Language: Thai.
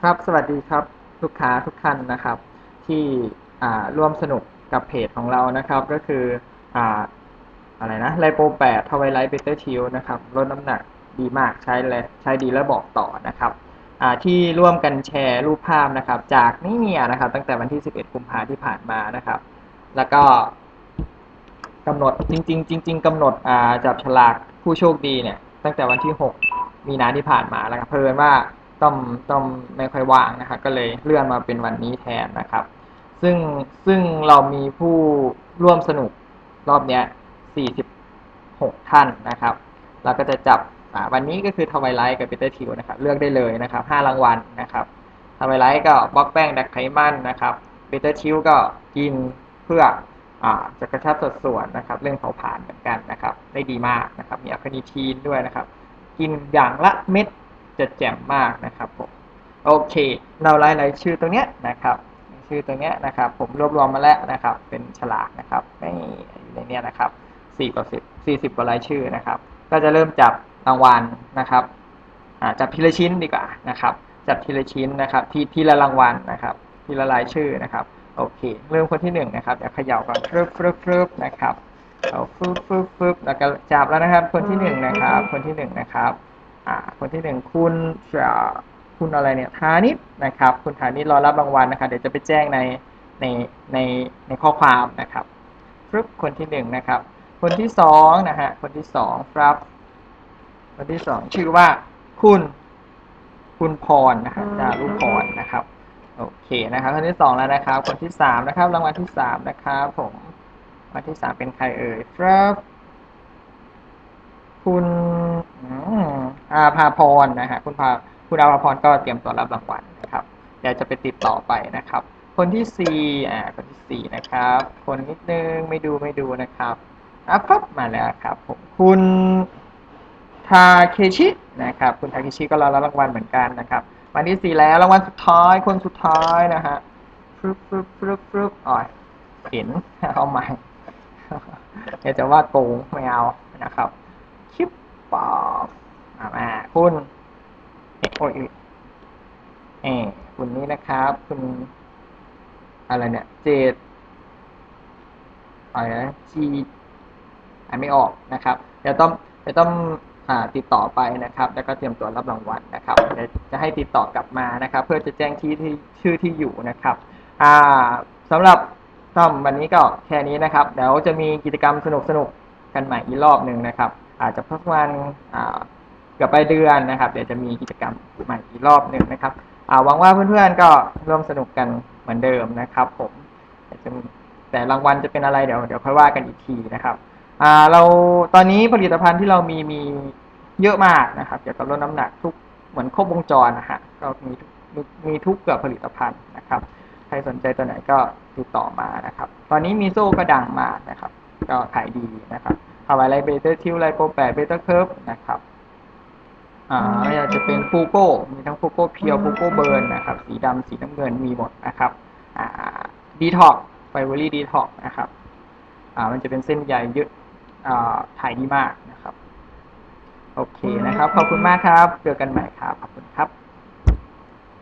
ครับ สวัสดีครับลูกค้าทุกท่านนะครับ ที่ร่วมสนุกกับเพจของเรานะครับ ก็คืออ่าอะไรนะไลโปแปดทวายไลท์เบเตอร์ชิลนะครับลดน้ำหนักดีมากใช้และใช้ดีแล้วบอกต่อนะครับที่ร่วมกันแชร์รูปภาพนะครับ จากนี่เมียนะครับ ตั้งแต่วันที่ 11 กุมภาที่ผ่านมานะครับ แล้วก็กำหนดจริง ๆ จริง ๆกำหนดจับฉลากผู้โชคดีเนี่ย ตั้งแต่วันที่ 6 มีนาที่ผ่านมาแล้วเพิ่นว่า ต้องต้องไม่ค่อยว่างนะครับก็เลยเลื่อนมาเป็นวันนี้แทนนะครับ ซึ่งซึ่งเรามีผู้ร่วมสนุกรอบเนี้ย 46 ท่านนะครับ เราก็จะจับอ่าวันนี้ก็คือทวายไลท์กับเบเตอร์ทิวนะครับ เลือกได้เลยนะครับ 5 รางวัลนะครับทวายไลท์ก็บล็อกแป้งดักไขมันนะครับเบเตอร์ทิวก็กินเพื่ออ่าจะกระชับสัดส่วนนะครับ เรื่องเผาผลาญเหมือนกันนะครับ ได้ดีมากนะครับ มีอะคานิทีนด้วยนะครับ กินอย่างละเม็ด จะแจ่มมากนะครับผมโอเค เราไล่รายชื่อตรงเนี้ยนะครับ ชื่อตรงเนี้ยนะครับ ผมรวบรวมมาแล้วนะครับ เป็นฉลากนะครับในอยู่ในเนี้ยนะครับสี่กว่าสิบสี่สิบกว่ารายชื่อนะครับ ก็จะเริ่มจับรางวัลนะครับจับทีละชิ้นดีกว่านะครับ จับทีละชิ้นนะครับ ทีทีละรางวัลนะครับ ทีละรายชื่อนะครับ โอเค เริ่มคนที่หนึ่งนะครับเดี๋ยวเขย่าก่อนฟึบฟึบฟึบนะครับเอาฟึบฟึบฟึบแล้วก็จับแล้วนะครับ คนที่หนึ่งนะครับ คนที่หนึ่งนะครับ คนที่หนึ่งคุณจะคุณอะไรเนี่ยธานิตนะครับ คุณธานิตรอรับรางวัลนะครับเดี๋ยวจะไปแจ้งในในในในข้อความนะครับฟึบคนที่หนึ่งนะครับ คนที่สองนะฮะคนที่สองครับ คนที่สองชื่อว่า คุณคุณพรนะครับจารุพรนะครับโอเคนะครับคนที่สองแล้วนะครับ คนที่สามนะครับ รางวัลที่สามนะครับ ผมรางวัลที่สามเป็นใครเอ่ยครับ คุณอืม อาภาพรนะฮะคุณพาคุณอาภาพรก็เตรียมตัวรับรางวัลนะครับเดี๋ยวจะไปติดต่อไปนะครับ คนที่สี่อ่าคนที่สี่นะครับ คนนิดนึงไม่ดูไม่ดูนะครับอะครับมาแล้วครับผมคุณทาเคชินะครับ คุณทาเคชิก็รอรับรางวัลเหมือนกันนะครับ วันที่สี่แล้วรางวัลสุดท้ายคนสุดท้ายนะฮะฟรึบฟรึบฟรึบฟรึบอ๋อเห็นเอาใหม่เดี๋ยวจะว่าโกงไม่เอานะครับชิปปอบ อ่าคุณเอโอ้ยเออคุณนี้นะครับ คุณ อะไรเนี่ย เจดอะไรนะจีอ่านไม่ออกนะครับเดี๋ยวต้องเดี๋ยวต้องอ่าติดต่อไปนะครับ แล้วก็เตรียมตัวรับรางวัลนะครับจะให้ติดต่อกลับมานะครับ เพื่อจะแจ้งที่ที่ชื่อที่อยู่นะครับอ่าสำหรับซ่อมวันนี้ก็แค่นี้นะครับ เดี๋ยวจะมีกิจกรรมสนุกสนุกกันใหม่อีกรอบหนึ่งนะครับ อาจจะพักวันอ่า เกือบไปลายเดือนนะครับเดี๋ยวจะมีกิจกรรมใหม่อีกรอบหนึ่งนะครับอ่าหวังว่าเพื่อนๆก็ร่วมสนุกกันเหมือนเดิมนะครับ ผมแต่รางวัลจะเป็นอะไรเดี๋ยวเดี๋ยวค่อยว่ากันอีกทีนะครับเราตอนนี้ผลิตภัณฑ์ที่เรามีมีเยอะมากนะครับเกี่ยวกับลดน้ำหนักทุกเหมือนครบวงจรนะฮะเรามีมีทุกเกือบผลิตภัณฑ์นะครับใครสนใจตัวไหนก็ติดต่อมานะครับ ตอนนี้มีโซ่ก็ดังมากนะครับ ก็ขายดีนะครับทาวายไลเบเตอร์ทิวไลโปแปดเบเตอร์เคิร์ฟนะครับ อ่าอยากจะเป็นฟูโก้มีทั้งฟูโก้เพียวฟูโก้เบิร์นนะครับ สีดำสีน้ำเงินมีหมดนะครับอ่าดีท็อกไฟเวอรี่ดีท็อกนะครับอ่ามันจะเป็นเส้นใยเยอะอ่าขายดีมากนะครับ โอเคนะครับ ขอบคุณมากครับ เจอกันใหม่ครับ ขอบคุณครับ